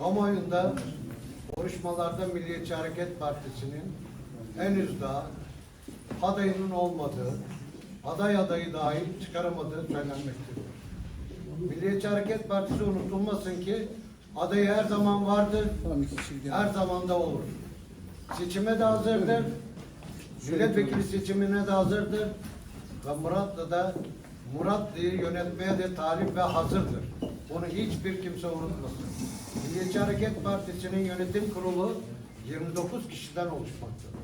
kamuoyunda konuşmalarda Milliyetçi Hareket Partisi'nin henüz daha adayının olmadığı, aday adayı dahil çıkaramadığı söylenmektedir. Milliyetçi Hareket Partisi unutulmasın ki adayı her zaman vardır, her zaman da olur. Seçime de hazırdır, milletvekili seçimine de hazırdır ve Murat'la da Muratlı'yı yönetmeye de talip ve hazırdır. Bunu hiçbir kimse unutmasın. Milliyetçi Hareket Partisi'nin yönetim kurulu 29 kişiden oluşmaktadır.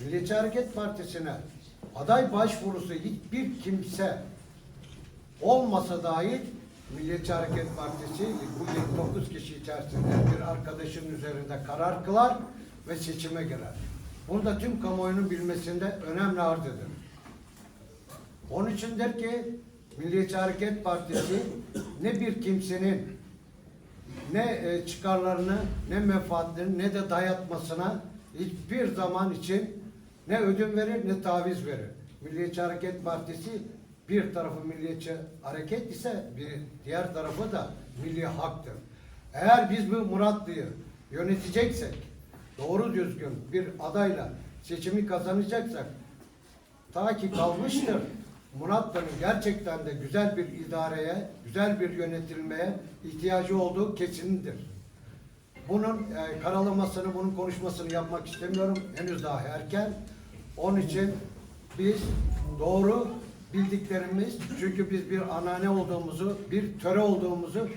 Milliyetçi Hareket Partisi'ne aday başvurusu hiçbir kimse olmasa dahi Milliyetçi Hareket Partisi bu 29 kişi içerisinde bir arkadaşın üzerinde karar kılar ve seçime girer. Bunu da tüm kamuoyunun bilmesinde önemli arz ederim. Onun içindir ki Milliyetçi Hareket Partisi ne bir kimsenin ne e, çıkarlarını ne menfaatlerini ne de dayatmasına hiçbir zaman için ne ödün verir ne taviz verir. Milliyetçi Hareket Partisi bir tarafı Milliyetçi Hareket ise bir diğer tarafı da Milli Hak'tır. Eğer biz bu Muratlı'yı yöneteceksek doğru düzgün bir adayla seçimi kazanacaksak ta ki kalmıştır. Muratlı'nın gerçekten de güzel bir idareye, güzel bir yönetilmeye ihtiyacı olduğu kesindir. Bunun e, karalamasını, bunun konuşmasını yapmak istemiyorum. Henüz daha erken. Onun için biz doğru bildiklerimiz, çünkü biz bir anane olduğumuzu, bir töre olduğumuzu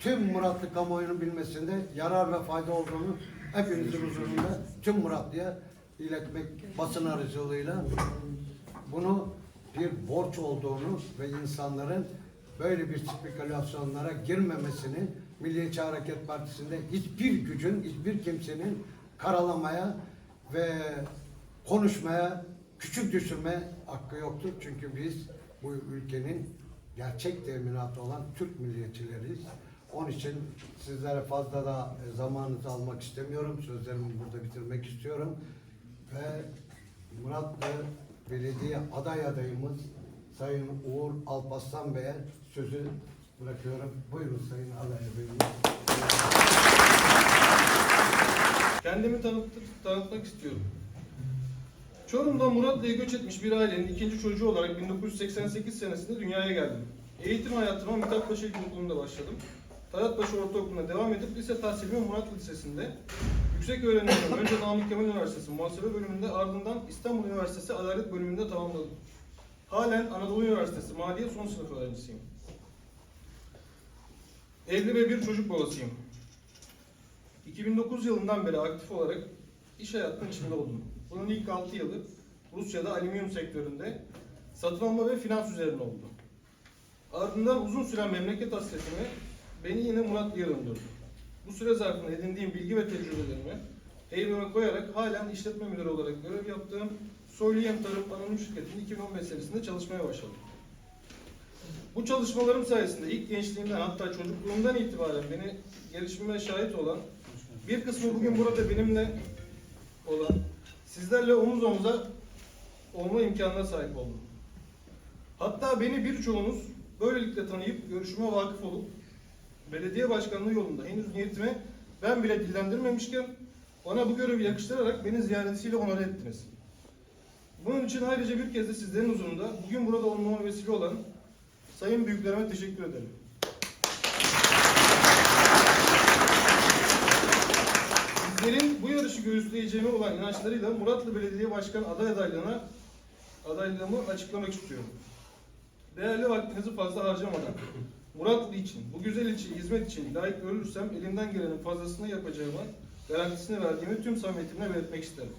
tüm Muratlı kamuoyunun bilmesinde yarar ve fayda olduğunu hepinizin huzurunda tüm Muratlı'ya iletmek basın aracılığıyla bunu bir borç olduğunu ve insanların böyle bir spekülasyonlara girmemesini Milliyetçi Hareket Partisi'nde hiçbir gücün, hiçbir kimsenin karalamaya ve konuşmaya, küçük düşürme hakkı yoktur. Çünkü biz bu ülkenin gerçek teminatı olan Türk milliyetçileriyiz. Onun için sizlere fazla da e, zamanınızı almak istemiyorum. Sözlerimi burada bitirmek istiyorum. Ve Muratlı Belediye aday adayımız Sayın Uğur Alpaslan Bey'e sözü bırakıyorum. Buyurun Sayın aday adayımız. Kendimi tanıt tanıtmak istiyorum. Çorum'da Muratlı'ya göç etmiş bir ailenin ikinci çocuğu olarak 1988 senesinde dünyaya geldim. Eğitim hayatıma Mithatpaşa İlkokulu'nda başladım. Talatpaşa Ortaokulu'na devam edip lise tahsilimi Muratlı Lisesi'nde, yüksek öğrenimimi önce Namık Kemal Üniversitesi Muhasebe bölümünde ardından İstanbul Üniversitesi Adalet bölümünde tamamladım. Halen Anadolu Üniversitesi Maliye son sınıf öğrencisiyim. Evli ve bir çocuk babasıyım. 2009 yılından beri aktif olarak iş hayatının içinde oldum. Bunun ilk 6 yılı Rusya'da alüminyum sektöründe satın alma ve finans üzerine oldu. Ardından uzun süren memleket hasretimi beni yine Muratlı'ya döndürdü. Bu süre zarfında edindiğim bilgi ve tecrübelerimi heybeme koyarak halen işletme müdürü olarak görev yaptığım Soylu Yem Tarım Anonim Şirketi'nin 2015 senesinde çalışmaya başladım. Bu çalışmalarım sayesinde ilk gençliğimden hatta çocukluğumdan itibaren beni gelişimime şahit olan bir kısmı bugün burada benimle olan sizlerle omuz omuza olma imkanına sahip oldum. Hatta beni birçoğunuz böylelikle tanıyıp görüşüme vakıf olup belediye başkanlığı yolunda henüz niyetimi ben bile dillendirmemişken bana bu görevi yakıştırarak beni ziyaretiyle onore ettiniz. Bunun için ayrıca bir kez de sizlerin huzurunda bugün burada olmama vesile olan sayın büyüklerime teşekkür ederim. Sizlerin bu yarışı göğüsleyeceğime olan inançlarıyla Muratlı Belediye Başkan aday adaylığına adaylığımı açıklamak istiyorum. Değerli vaktinizi fazla harcamadan Muratlı için, bu güzel ilçe hizmet için layık görürsem elimden gelenin fazlasını yapacağıma garantisini verdiğimi tüm samimiyetimle belirtmek isterim.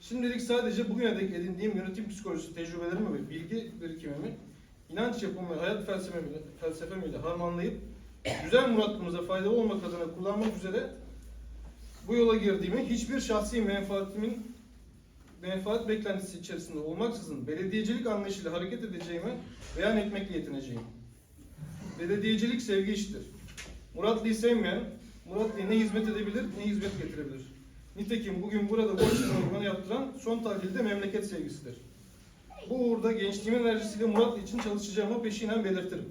Şimdilik sadece bugüne dek edindiğim yönetim psikolojisi tecrübelerimi ve bilgi birikimimi inanç yapımı ve hayat felsefemi, felsefemiyle harmanlayıp güzel Muratlımıza faydalı olmak adına kullanmak üzere bu yola girdiğimi hiçbir şahsi menfaatimin menfaat beklentisi içerisinde olmaksızın belediyecilik anlayışıyla hareket edeceğimi beyan etmekle yetineceğim. Belediyecilik sevgi işidir. Muratlı'yı sevmeyen, Muratlı'ya ne hizmet edebilir ne hizmet getirebilir. Nitekim bugün burada bu açıklamayı yaptıran son tahlilde memleket sevgisidir. Bu uğurda gençliğimin enerjisiyle Muratlı için çalışacağımı peşinen belirtirim.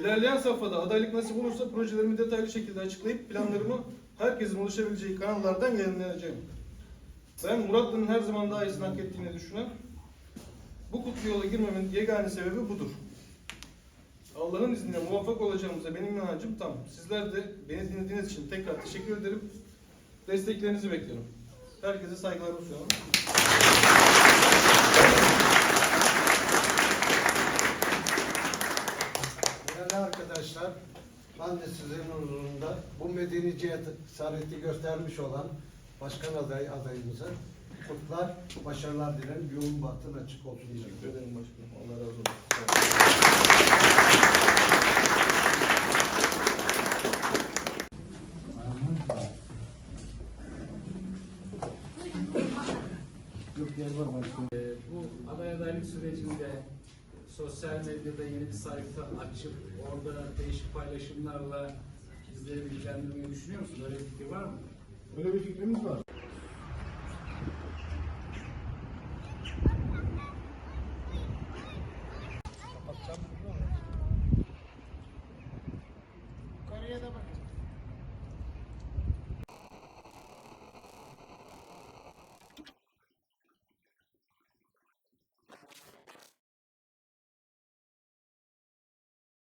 İlerleyen safhada adaylık nasip olursa projelerimi detaylı şekilde açıklayıp planlarımı herkesin ulaşabileceği kanallardan yayınlayacağım. Ben Muratlı'nın her zaman daha iyisini hak ettiğini düşünen, bu kutlu yola girmemin yegane sebebi budur. Allah'ın izniyle muvaffak olacağımıza benim inancım tam. Sizler de beni dinlediğiniz için tekrar teşekkür ederim. Desteklerinizi bekliyorum. Herkese saygılarımı sunuyorum. Değerli arkadaşlar, ben de sizin huzurunda bu medeni cesareti göstermiş olan başkan aday adayımıza kutlar, başarılar dilerim. Yoğun bahtın açık olsun. Teşekkür ederim başkanım. Allah razı olsun. Ee, Bu aday adaylık sürecinde sosyal medyada yeni bir sayfa açıp orada değişik paylaşımlarla bizleri bilgilendirmeyi düşünüyor musun? Öyle bir fikir var mı? Öyle bir fikrimiz var.